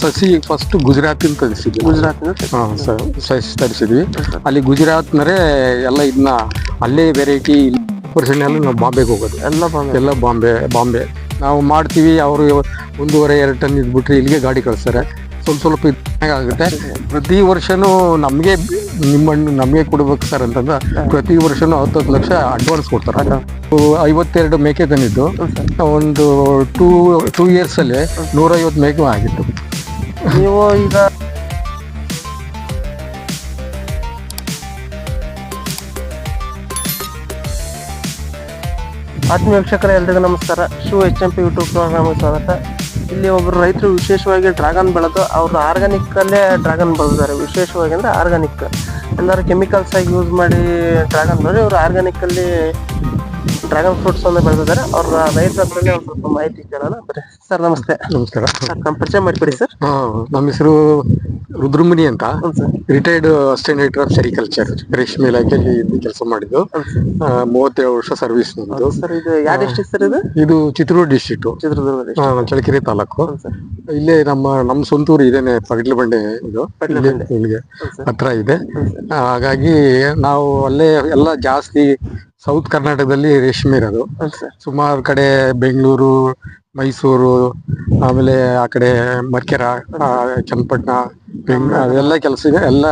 ಸಸಿ ಫಸ್ಟ್ ಗುಜರಾತಿನ ತರಿಸಿದ್ವಿ. ಗುಜರಾತ್ ಹಾಂ ಸಸಿ ತರಿಸಿದ್ವಿ. ಅಲ್ಲಿ ಗುಜರಾತ್ನರೇ ಎಲ್ಲ ಇದನ್ನ ಅಲ್ಲೇ ವೆರೈಟಿ ಪರ್ಸೆಂಟ್ ಎಲ್ಲ ನಾವು ಬಾಂಬೆಗೆ ಹೋಗೋದು. ಎಲ್ಲ ಬಾಂಬೆ. ಎಲ್ಲ ಬಾಂಬೆ ಬಾಂಬೆ. ನಾವು ಮಾಡ್ತೀವಿ ಅವರು ಒಂದೂವರೆ ಎರಡು ಟನ್ ಇದ್ಬಿಟ್ರೆ ಇಲ್ಲಿಗೆ ಗಾಡಿ ಕಳಿಸ್ತಾರೆ. ಸ್ವಲ್ಪ ಸ್ವಲ್ಪ ಆಗುತ್ತೆ ಪ್ರತಿ ವರ್ಷನೂ ನಮಗೆ ನಿಮ್ಮಣ್ಣು ನಮಗೆ ಕೊಡ್ಬೇಕು ಸರ್ ಅಂತಂದ್ರೆ ಪ್ರತಿ ವರ್ಷನೂ ಹತ್ತತ್ತು ಲಕ್ಷ ಅಡ್ವಾನ್ಸ್ ಕೊಡ್ತಾರೆ. ಐವತ್ತೆರಡು ಮೇಕೆ ತಂದಿದ್ದು. ಒಂದು ಟೂ ಟೂ ಇಯರ್ಸಲ್ಲಿ ನೂರೈವತ್ತು ಮೇಕೆ ಆಗಿತ್ತು. ನೀವು ಈಗ ಆತ್ಮೀಯ ವೀಕ್ಷಕರ ಎಲ್ರಿಗೂ ನಮಸ್ಕಾರ. Shiva H M P YouTube ಪ್ರೋಗ್ರಾಮ್ಗೆ ಸ್ವಾಗತ. ಇಲ್ಲಿ ಒಬ್ಬರು ರೈತರು ವಿಶೇಷವಾಗಿ ಡ್ರಾಗನ್ ಬೆಳೆದು ಅವರು ಆರ್ಗಾನಿಕ್ ಅಲ್ಲೇ ಡ್ರ್ಯಾಗನ್ ಬೆಳೆದಿದ್ದಾರೆ. ವಿಶೇಷವಾಗಿ ಅಂದ್ರೆ ಆರ್ಗಾನಿಕ್. ಎಲ್ಲರೂ ಕೆಮಿಕಲ್ಸ್ ಆಗಿ ಯೂಸ್ ಮಾಡಿ ಡ್ರಾಗನ್ ಬೆಳೆದು ಇವರು ಆರ್ಗಾನಿಕ್ ಅಲ್ಲಿ ಡ್ರ್ಯಾಗನ್ ಫ್ರೂಟ್ಸ್ ಅನ್ನು ಬೆಳೆದಿದ್ದಾರೆ. ಅವ್ರ ರೈತರ ಹತ್ರನೇ ಒಂದು ಸ್ವಲ್ಪ ಮಾಹಿತಿ ಕೇಳೋಣ. ಬರೀ ಸರ್ ನಮಸ್ತೆ. ನಮಸ್ಕಾರ. ನಮ್ಮ ಪರಿಚಯ ಮಾಡಿಕೊಡಿ ಸರ್. ನಮ್ಮ ಹೆಸರು ರುದ್ರಮುನಿ ಅಂತ. Retired assistant director of sericulture ರೇಷ್ಮೆ ಇಲಾಖೆಯಲ್ಲಿ ಕೆಲಸ ಮಾಡಿದ್ದು. ಮೂವತ್ತೇಳು ವರ್ಷ ಸರ್ವಿಸ್ ನಮ್ದು. ಸರ್ ಇದು ಚಿತ್ರದುರ್ಗ ಡಿಸ್ಟ್ರಿಕ್ಟ್. ಚಳ್ಳಕೆರೆ ತಾಲೂಕು. ಇಲ್ಲೇ ನಮ್ಮ ನಮ್ಮ ಸ್ವಂತೂರು ಇದೇನೆ ಪಗಡ್ಲ ಬಂಡೆ ಇದು ಇಲ್ಲಿಗೆ ಹತ್ರ ಇದೆ. ಹಾಗಾಗಿ ನಾವು ಅಲ್ಲೇ ಎಲ್ಲ ಜಾಸ್ತಿ ಸೌತ್ ಕರ್ನಾಟಕದಲ್ಲಿ ರೇಷ್ಮೆ ಇರೋದು. ಸುಮಾರು ಕಡೆ ಬೆಂಗಳೂರು ಮೈಸೂರು ಆಮೇಲೆ ಆ ಕಡೆ ಮರ್ಕೆರ ಚನ್ನಪಟ್ಟಣ ಬೆಂಗ್ ಅದೆಲ್ಲ ಕೆಲಸ ಇದೆ. ಎಲ್ಲ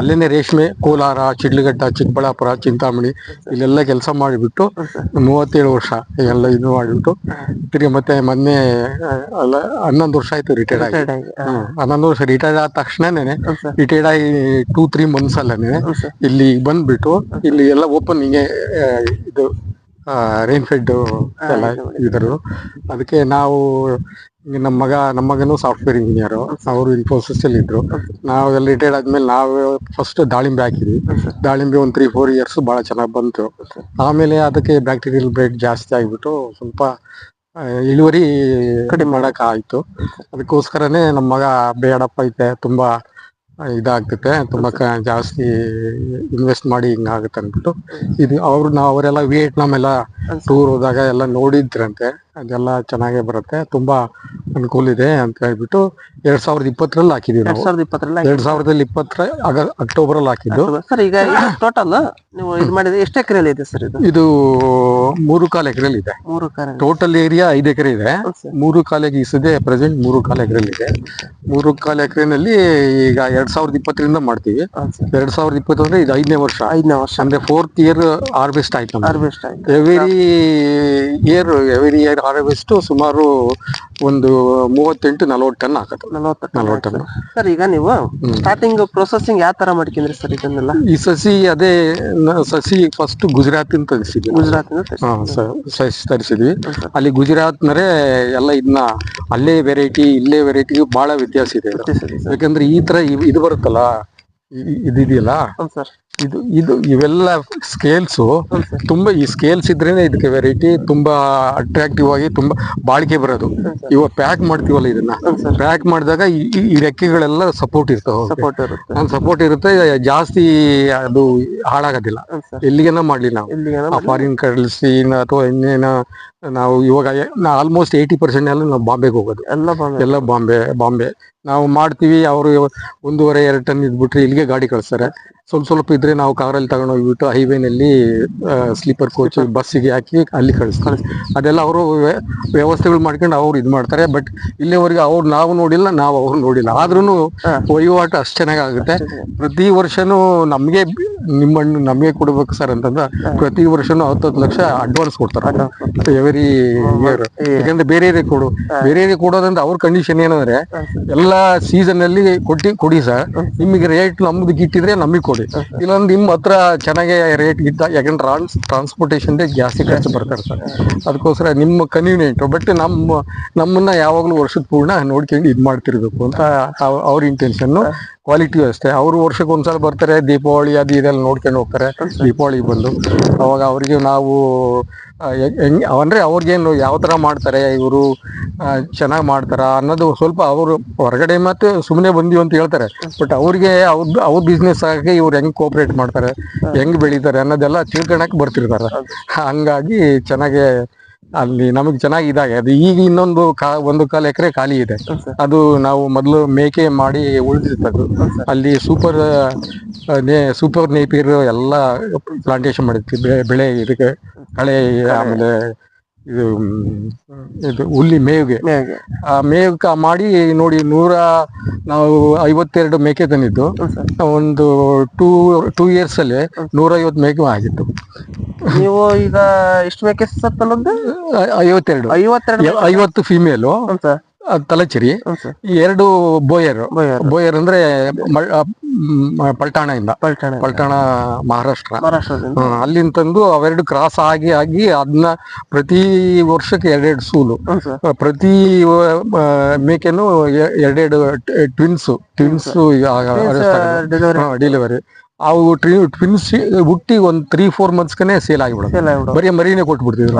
ಅಲ್ಲೇನೆ ರೇಷ್ಮೆ ಕೋಲಾರ ಚಿಡ್ಲಘಟ್ಟ ಚಿಕ್ಕಬಳ್ಳಾಪುರ ಚಿಂತಾಮಣಿ ಇಲ್ಲೆಲ್ಲ ಕೆಲಸ ಮಾಡಿಬಿಟ್ಟು ಮೂವತ್ತೇಳು ವರ್ಷ ಎಲ್ಲ ಇದು ಮಾಡಿಬಿಟ್ಟು ತಿರ್ಗಿ ಮತ್ತೆ ಮೊನ್ನೆ ಅಲ್ಲ ಹನ್ನೊಂದು ವರ್ಷ ಆಯ್ತು ರಿಟೈರ್ಡ್ ಆಗಿ. ಹನ್ನೊಂದು ವರ್ಷ ರಿಟೈರ್ಡ್ ಆದ ತಕ್ಷಣನೇ ರಿಟೈರ್ಡ್ ಆಗಿ ಟೂ ತ್ರೀ ಮಂತ್ಸ್ ಅಲ್ಲೇ ಇಲ್ಲಿ ಬಂದ್ಬಿಟ್ಟು ಇಲ್ಲಿ ಎಲ್ಲ ಓಪನ್ ಹಿಂಗೆ ಇದು ರೈನ್ ಫೆಡ್ ಎಲ್ಲ ಇದ್ರು ಅದಕ್ಕೆ ನಾವು ನಮ್ಮ ಮಗ ನಮ್ಮ ಮಗನು ಸಾಫ್ಟ್ವೇರ್ ಇಂಜಿನಿಯರು ಅವರು ಇನ್ಫೋಸಿಸ್ ಅಲ್ಲಿ ಇದ್ರು. ನಾವು ಎಲ್ಲ ರಿಟೈರ್ಡ್ ಆದ್ಮೇಲೆ ನಾವು ಫಸ್ಟ್ ದಾಳಿಂಬೆ ಹಾಕಿದ್ವಿ. ದಾಳಿಂಬೆ ಒಂದು ತ್ರೀ ಫೋರ್ ಇಯರ್ಸ್ ಭಾಳ ಚೆನ್ನಾಗಿ ಬಂತು. ಆಮೇಲೆ ಅದಕ್ಕೆ ಬ್ಯಾಕ್ಟೀರಿಯಲ್ ಬ್ರೇಕ್ ಜಾಸ್ತಿ ಆಗಿಬಿಟ್ಟು ಸ್ವಲ್ಪ ಇಳುವರಿ ಕಡಿಮೆ ಮಾಡೋಕ್ಕಾಯಿತು ಆಯ್ತು. ಅದಕ್ಕೋಸ್ಕರನೇ ನಮ್ಮ ಮಗ ಬೇಡಪ್ಪ ಐತೆ ತುಂಬಾ ಇದಾಗ್ತೈತೆ. ತುಂಬಾ ಜಾಸ್ತಿ ಇನ್ವೆಸ್ಟ್ ಮಾಡಿ ಹಿಂಗಾಗುತ್ತೆ ಅಂದ್ಬಿಟ್ಟು. ಇದು ಅವ್ರು ನಾವು ಅವರೆಲ್ಲ ವಿಯೆಟ್ನಾಮ್ ಎಲ್ಲ ಟೂರ್ ಹೋದಾಗ ಎಲ್ಲ ನೋಡಿದ್ರಂತೆ. ಅದೆಲ್ಲ ಚೆನ್ನಾಗೇ ಬರುತ್ತೆ. ತುಂಬಾ ಅನುಕೂಲ ಇದೆ ಅಂತ ಹೇಳ್ಬಿಟ್ಟು ಎರಡ್ ಸಾವಿರದ ಇಪ್ಪತ್ತರಲ್ಲಿ ಹಾಕಿದ್ವಿ ಎರಡ್ ಸಾವಿರದ ಇಪ್ಪತ್ತರಲ್ಲಿ ಎರಡ್ ಸಾವಿರದಲ್ಲಿ ಇಪ್ಪತ್ತರ ಅಕ್ಟೋಬರ್ ಅಲ್ಲಿ ಹಾಕಿದ್ದು. ಸರ್ ಈಗ ಟೋಟಲ್ ನೀವು ಇದು ಮಾಡಿದ್ರೆ ಎಷ್ಟು ಎಕರೆ ಇದೆ ಸರ್ ಇದು? ಇದು ಮೂರು ಕಾಲು ಎಕರೆಲಿ ಇದೆ. ಮೂರು ಕಾರ ಟೋಟಲ್ ಏರಿಯಾ ಐದು ಎಕರೆ ಇದೆ. ಮೂರು ಕಾಲಿಗೆ ಈಸದೆ ಪ್ರೆಸೆಂಟ್ ಮೂರು ಕಾಲು ಎಕರೆಲಿ ಇದೆ. ಮೂರು ಕಾಲು ಎಕರೆನಲ್ಲಿ ಈಗ ಎರಡ್ ಸಾವಿರದ ಇಪ್ಪತ್ತರಿಂದ ಮಾಡ್ತೀವಿ. ಎರಡ್ ಸಾವಿರದ ಇಪ್ಪತ್ತು ಅಂದ್ರೆ ಇದು ಐದನೇ ವರ್ಷ. ಐದನೇ ವರ್ಷ. ಅಂದ್ರೆ ಫೋರ್ತ್ ಇಯರ್ ಹಾರ್ವೆಸ್ಟ್ ಆಯ್ತು ಹಾರ್ವೆಸ್ಟ್ ಆಯ್ತು. Every year every year harvest ಸುಮಾರು ಒಂದು ಮೂವತ್ತೆಂಟು ನಲವತ್ತು ಟನ್ ಆಗುತ್ತೆ. ನಲವತ್ತು ನಲವತ್ತು ಟನ್. ಸರ್ ಈಗ ನೀವು ಸ್ಟಾರ್ಟಿಂಗ್ ಪ್ರೊಸೆಸಿಂಗ್ ಯಾವ ತರ ಮಾಡ್ಕೊಂಡ್ರಿ ಸರ್ ಇದನ್ನೆಲ್ಲ? ಈ ಸಸಿ ಅದೇ ಸಸಿ ಫಸ್ಟ್ ಗುಜರಾತಿನ ತರಿಸಿದ್ವಿ ಗುಜರಾತ್ ಸ- ಸಸಿ ತರಿಸಿದ್ವಿ. ಅಲ್ಲಿ ಗುಜರಾತ್ನರೇ ಎಲ್ಲ ಇದನ್ನ ಅಲ್ಲೇ ವೆರೈಟಿ ಇಲ್ಲೇ ವೆರೈಟಿ ಬಹಳ ವ್ಯತ್ಯಾಸ ಇದೆ. ಯಾಕಂದ್ರೆ ಈ ತರ ಇದು ಬರುತ್ತಲ್ಲ ಇದಿದೆಯಲ್ಲ? ಇದು ಇದು ಇವೆಲ್ಲ ಸ್ಕೇಲ್ಸ್ ತುಂಬಾ ಈ ಸ್ಕೇಲ್ಸ್ ಇದ್ರೇನೆ ಇದಕ್ಕೆ ವೆರೈಟಿ ತುಂಬಾ ಅಟ್ರಾಕ್ಟಿವ್ ಆಗಿ ತುಂಬಾ ಬಾಳಿಕೆ ಬರೋದು. ಇವಾಗ ಪ್ಯಾಕ್ ಮಾಡ್ತೀವಲ್ಲ ಇದನ್ನ? ಪ್ಯಾಕ್ ಮಾಡಿದಾಗ ಈ- ರೆಕ್ಕೆಗಳೆಲ್ಲ ಸಪೋರ್ಟ್ ಇರ್ತಾವೆ ಸಪೋರ್ಟ್ ಇರುತ್ತೆ. ಸಪೋರ್ಟ್ ಇರುತ್ತೆ ಜಾಸ್ತಿ ಅದು ಹಾಳಾಗೋದಿಲ್ಲ. ಎಲ್ಲಿಗೆನ ಮಾಡ್ಲಿ ನಾವು. ಫಾರಿನ್ ಕರೆನ್ಸಿ ಅಥವಾ ಇನ್ನೇನ ನಾವು ಇವಾಗ ಆಲ್ಮೋಸ್ಟ್ ಏಯ್ಟಿ ಪರ್ಸೆಂಟ್ ಎಲ್ಲ ನಾವು ಬಾಂಬೆಗೆ ಹೋಗೋದು. ಎಲ್ಲ ಬಾಂಬೆ. ಎಲ್ಲ ಬಾಂಬೆ ಬಾಂಬೆ. ನಾವು ಮಾಡ್ತೀವಿ ಅವರು ಒಂದೂವರೆ ಎರಡು ಟನ್ ಇದ್ಬಿಟ್ರೆ ಇಲ್ಲಿಗೆ ಗಾಡಿ ಕಳಿಸ್ತಾರೆ. ಸ್ವಲ್ಪ ಸ್ವಲ್ಪ ಇದ್ರೆ ನಾವು ಕಾರಲ್ಲಿ ತಗೊಂಡೋಗ್ಬಿಟ್ಟು ಹೈವೇನಲ್ಲಿ ಸ್ಲೀಪರ್ ಕೋಚ್ ಬಸ್ಸಿಗೆ ಹಾಕಿ ಅಲ್ಲಿ ಕಳಿಸ್ತಾರೆ ಅದೆಲ್ಲ ಅವರು ವ್ಯವಸ್ಥೆಗಳು ಮಾಡ್ಕೊಂಡು ಅವ್ರು ಇದು ಮಾಡ್ತಾರೆ. ಬಟ್ ಇಲ್ಲಿವರೆಗೆ ಅವ್ರು ನಾವು ನೋಡಿಲ್ಲ ನಾವು ಅವ್ರು ನೋಡಿಲ್ಲ. ಆದ್ರೂ ವಹಿವಾಟು ಅಷ್ಟು ಚೆನ್ನಾಗಾಗುತ್ತೆ ಪ್ರತಿ ವರ್ಷನೂ ನಮಗೆ ನಿಮ್ಮಣ್ಣು ನಮಗೆ ಕೊಡ್ಬೇಕು ಸರ್ ಅಂತಂದ್ರೆ ಪ್ರತಿ ವರ್ಷನೂ ಹತ್ತತ್ತು ಲಕ್ಷ ಅಡ್ವಾನ್ಸ್ ಕೊಡ್ತಾರೆ. ಎವರಿ ಇಯರ್ ಯಾಕಂದ್ರೆ ಬೇರೆ ಕೊಡು. ಬೇರೆ ಕೊಡೋದಂದ್ರೆ ಅವ್ರ ಕಂಡೀಷನ್ ಏನಂದ್ರೆ ಎಲ್ಲಾ ಸೀಸನ್ ಅಲ್ಲಿ ಕೊಟ್ಟಿ ಕೊಡಿ ಸರ್. ನಿಮಗೆ ರೇಟ್ ನಮ್ದು ಗಿಟ್ಟಿದ್ರೆ ನಮಗೆ ಕೊಡಿ. ಇಲ್ಲೊಂದು ನಿಮ್ಮ ಹತ್ರ ಚೆನ್ನಾಗೆ ರೇಟ್ ಗಿಟ್ಟ ಯಾಕಂದ್ರೆ ಟ್ರಾನ್ಸ್ ಟ್ರಾನ್ಸ್ಪೋರ್ಟೇಷನ್ ಜಾಸ್ತಿ ಖರ್ಚು ಬರ್ತಾರೆ ಸರ್. ಅದಕ್ಕೋಸ್ಕರ ನಿಮ್ಮ ಕನ್ವೀನಿಯಂಟ್ ಬಟ್ ನಮ್ಮ ನಮ್ಮನ್ನ ಯಾವಾಗಲೂ ವರ್ಷದ ಪೂರ್ಣ ನೋಡ್ಕೊಂಡು ಇದು ಮಾಡ್ತಿರ್ಬೇಕು ಅಂತ ಅವ್- ಅವ್ರ ಇಂಟೆನ್ಷನ್ ಕ್ವಾಲಿಟಿ ಅಷ್ಟೇ. ಅವರು ವರ್ಷಕ್ಕೆ ಒಂದ್ಸಲ ಬರ್ತಾರೆ ದೀಪಾವಳಿ ಅದು ಇದೆಲ್ಲ ನೋಡ್ಕೊಂಡು ಹೋಗ್ತಾರೆ ದೀಪಾವಳಿಗೆ ಬಂದು. ಅವಾಗ ಅವರಿಗೆ ನಾವು ಹೆಂಗ್- ಅಂದರೆ ಅವ್ರಿಗೇನು ಯಾವ ತರ ಮಾಡ್ತಾರೆ ಇವರು ಚೆನ್ನಾಗಿ ಮಾಡ್ತಾರ ಅನ್ನೋದು ಸ್ವಲ್ಪ ಅವರು ಹೊರಗಡೆ ಮತ್ತೆ ಸುಮ್ಮನೆ ಬಂದಿವಿ ಅಂತ ಹೇಳ್ತಾರೆ. ಬಟ್ ಅವ್ರಿಗೆ ಅವ್ರ ಅವ್ರ ಬಿಸ್ನೆಸ್ ಆಗಿ ಇವ್ರು ಹೆಂಗ್ ಕೋಪರೇಟ್ ಮಾಡ್ತಾರೆ ಹೆಂಗ್ ಬೆಳಿತಾರೆ ಅನ್ನೋದೆಲ್ಲ ತಿಳ್ಕೊಳಕ್ ಬರ್ತಿರ್ತಾರೆ. ಹಂಗಾಗಿ ಚೆನ್ನಾಗೆ ಅಲ್ಲಿ ನಮಗೆ ಚೆನ್ನಾಗಿ ಅದು ಈಗ ಇನ್ನೊಂದು ಕಾ ಒಂದು ಕಾಲು ಎಕರೆ ಖಾಲಿ ಇದೆ. ಅದು ನಾವು ಮೊದಲು ಮೇಕೆ ಮಾಡಿ ಉಳಿದಿರ್ತದ್ದು ಅಲ್ಲಿ ಸೂಪರ್ ಸೂಪರ್ ನೇಪಿರ್ ಎಲ್ಲ ಪ್ಲಾಂಟೇಶನ್ ಮಾಡಿರ್ತೀವಿ ಬೆಳೆ ಬೆಳೆ ಇದಕ್ಕೆ ಕಳೆ ಆಮೇಲೆ ಇದು ಇದು ಹುಲ್ಲಿ ಮೇವಿಗೆ. ಆ ಮೇವ್ಕ ಮಾಡಿ ನೋಡಿ ನೂರ ನಾವು ಐವತ್ತೆರಡು ಮೇಕೆ ತಂದಿದ್ದು. ಒಂದು ಟೂ ಟೂ ಇಯರ್ಸ್ ಅಲ್ಲಿ ನೂರ ಐವತ್ತು ಮೇಕೆ ಆಗಿತ್ತು. ನೀವು ಈಗ ಎಷ್ಟು ತಂದದ್ದು ಐ- ಐವತ್ತೆರಡು. ಐವತ್ತೆರಡು ಐವತ್ತು ಫೀಮೇಲು ತಲಚೇರಿ. ಎರಡು ಬೋಯರ್. ಬೋಯರ್. ಅಂದ್ರೆ ಪಲ್ಟಾಣ ಇಂದ ಮ್, ಪಲ್ಟಾಣದಿಂದ ಪಲ್ಟಾಣ ಪಲ್ಟಾಣ ಮಹಾರಾಷ್ಟ್ರ. ಅಲ್ಲಿಂದ ತಂದು ಅವೆರಡು ಕ್ರಾಸ್ ಆಗಿ ಆಗಿ ಅದನ್ನ ಪ್ರತಿ ವರ್ಷಕ್ಕೆ ಎರಡೆರಡು ಸೂಲು. ಪ್ರತಿ ಮೇಕೆನು ಎರಡೆರಡು twins twins delivery delivery three twins ಹುಟ್ಟಿ ಒಂದ್ ತ್ರೀ ಫೋರ್ ಮಂತ್ಸ್ಗೆ ಸೇಲ್ ಆಗಿಬಿಡೋದು ಸೇಲ್ ಬಿಡು ಬರೀ ಮರಿನೇ ಕೊಟ್ಬಿಡ್ತಿದ್ರು.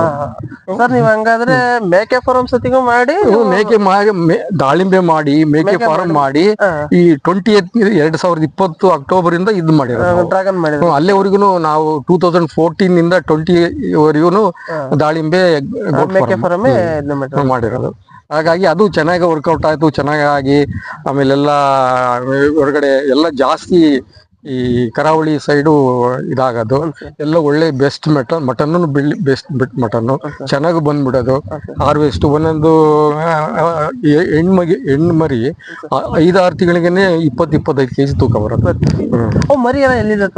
ಸರ್ ನೀವ್ ಹಂಗಾದ್ರೆ ಮೇಕೆ ಫಾರಂ ಸತಿಗೂ ಮಾಡಿ ಇವು ಮೇಕೆ ಮೇ- ದಾಳಿಂಬೆ ಮಾಡಿ ಮೇಕೆ ಫಾರ್ಮ್ ಮಾಡಿ. ಈ ಟ್ವೆಂಟಿ ಎರಡ್ ಸಾವಿರದ ಇಪ್ಪತ್ತು ಅಕ್ಟೋಬರ್ ಇಂದ ಇದು ಮಾಡಿರೋದು ಡ್ರಾಗನ್ ಮಾಡಿದ್ರು ಹ್ಮ್, ಅಲ್ಲಿವರೆಗೂ ನಾವು ಟೂ ತೌಸಂಡ್ ಫೋರ್ಟೀನ್ ಇಂದ ಟ್ವೆಂಟಿ ವರೆಗೂ ದಾಳಿಂಬೆ goat ಮೇಕೆ farm ಫಾರಮೇ ಇದನ್ನ ಮಾಡಿದ್ರು ಮಾಡಿರೋದು. ಹಾಗಾಗಿ ಅದು ಚೆನ್ನಾಗಿ ವರ್ಕೌಟ್ ಆಯ್ತು ಚೆನ್ನಾಗಿ ಆಗಿ ಆಮೇಲೆಲ್ಲ ಹೊರಗಡೆ ಎಲ್ಲ ಜಾಸ್ತಿ ಈ ಕರಾವಳಿ ಸೈಡು ಇದಾಗದು. ಎಲ್ಲ ಒಳ್ಳೆ ಬೆಸ್ಟ್ ಮಟನ್ ಮಟನ್ ಬೆಳ್ಳಿ ಬೆಸ್ಟ್ ಮಟನ್ ಚೆನ್ನಾಗಿ ಬಂದ್ಬಿಡೋದು. ಹಾರ್ವೆಸ್ಟ್ ಒಂದೊಂದು ಹೆಣ್ಮಗಿ ಹೆಣ್ಣು ಮರಿ ಐದಾರು ತಿಂಗಳಿಗೆನೆ ಇಪ್ಪತ್ತು ಇಪ್ಪತ್ತೈದು ಕೆಜಿ ತೂಕ ಬರುತ್ತೆ. ಮರಿ ಎಲ್ಲ ಎಲ್ಲಿಂದ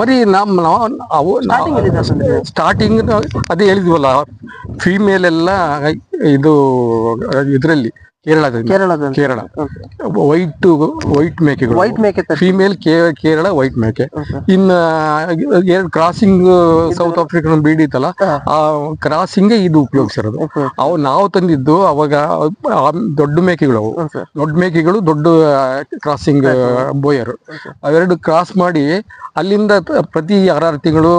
ಮರಿ ನಮ್ ನಾವು? ಸ್ಟಾರ್ಟಿಂಗ್ ಅದೇ ಹೇಳಿದ್ವಲ್ಲ ಫೀಮೇಲ್ ಎಲ್ಲ ಇದು ಇದರಲ್ಲಿ. ಕೇರಳದಲ್ಲಿ. ಕೇರಳ. ಕೇರಳ ವೈಟ್ ವೈಟ್ ಮೇಕೆಗಳು ವೈಟ್ ಮೇಕೆ ಫೀಮೇಲ್ ಕೇರಳ ವೈಟ್ ಮೇಕೆ. ಇನ್ನ ಎರಡು ಕ್ರಾಸಿಂಗ್ ಸೌತ್ ಆಫ್ರಿಕನ್ ಬ್ರೀಡ್ ಇತ್ತಲ್ಲ ಆ ಕ್ರಾಸಿಂಗ್ ಇದು ಉಪಯೋಗಿಸಿರೋದು ಅವ ನಾವು ತಂದಿದ್ದು ಅವಾಗ ದೊಡ್ಡ ಮೇಕೆಗಳು ಅವು. ದೊಡ್ಡ ಮೇಕೆಗಳು ದೊಡ್ಡ ಕ್ರಾಸಿಂಗ್ ಬೋಯರ್. ಅವೆರಡು ಕ್ರಾಸ್ ಮಾಡಿ ಅಲ್ಲಿಂದ ಪ್ರತಿ ಆರಾರು ತಿಂಗಳು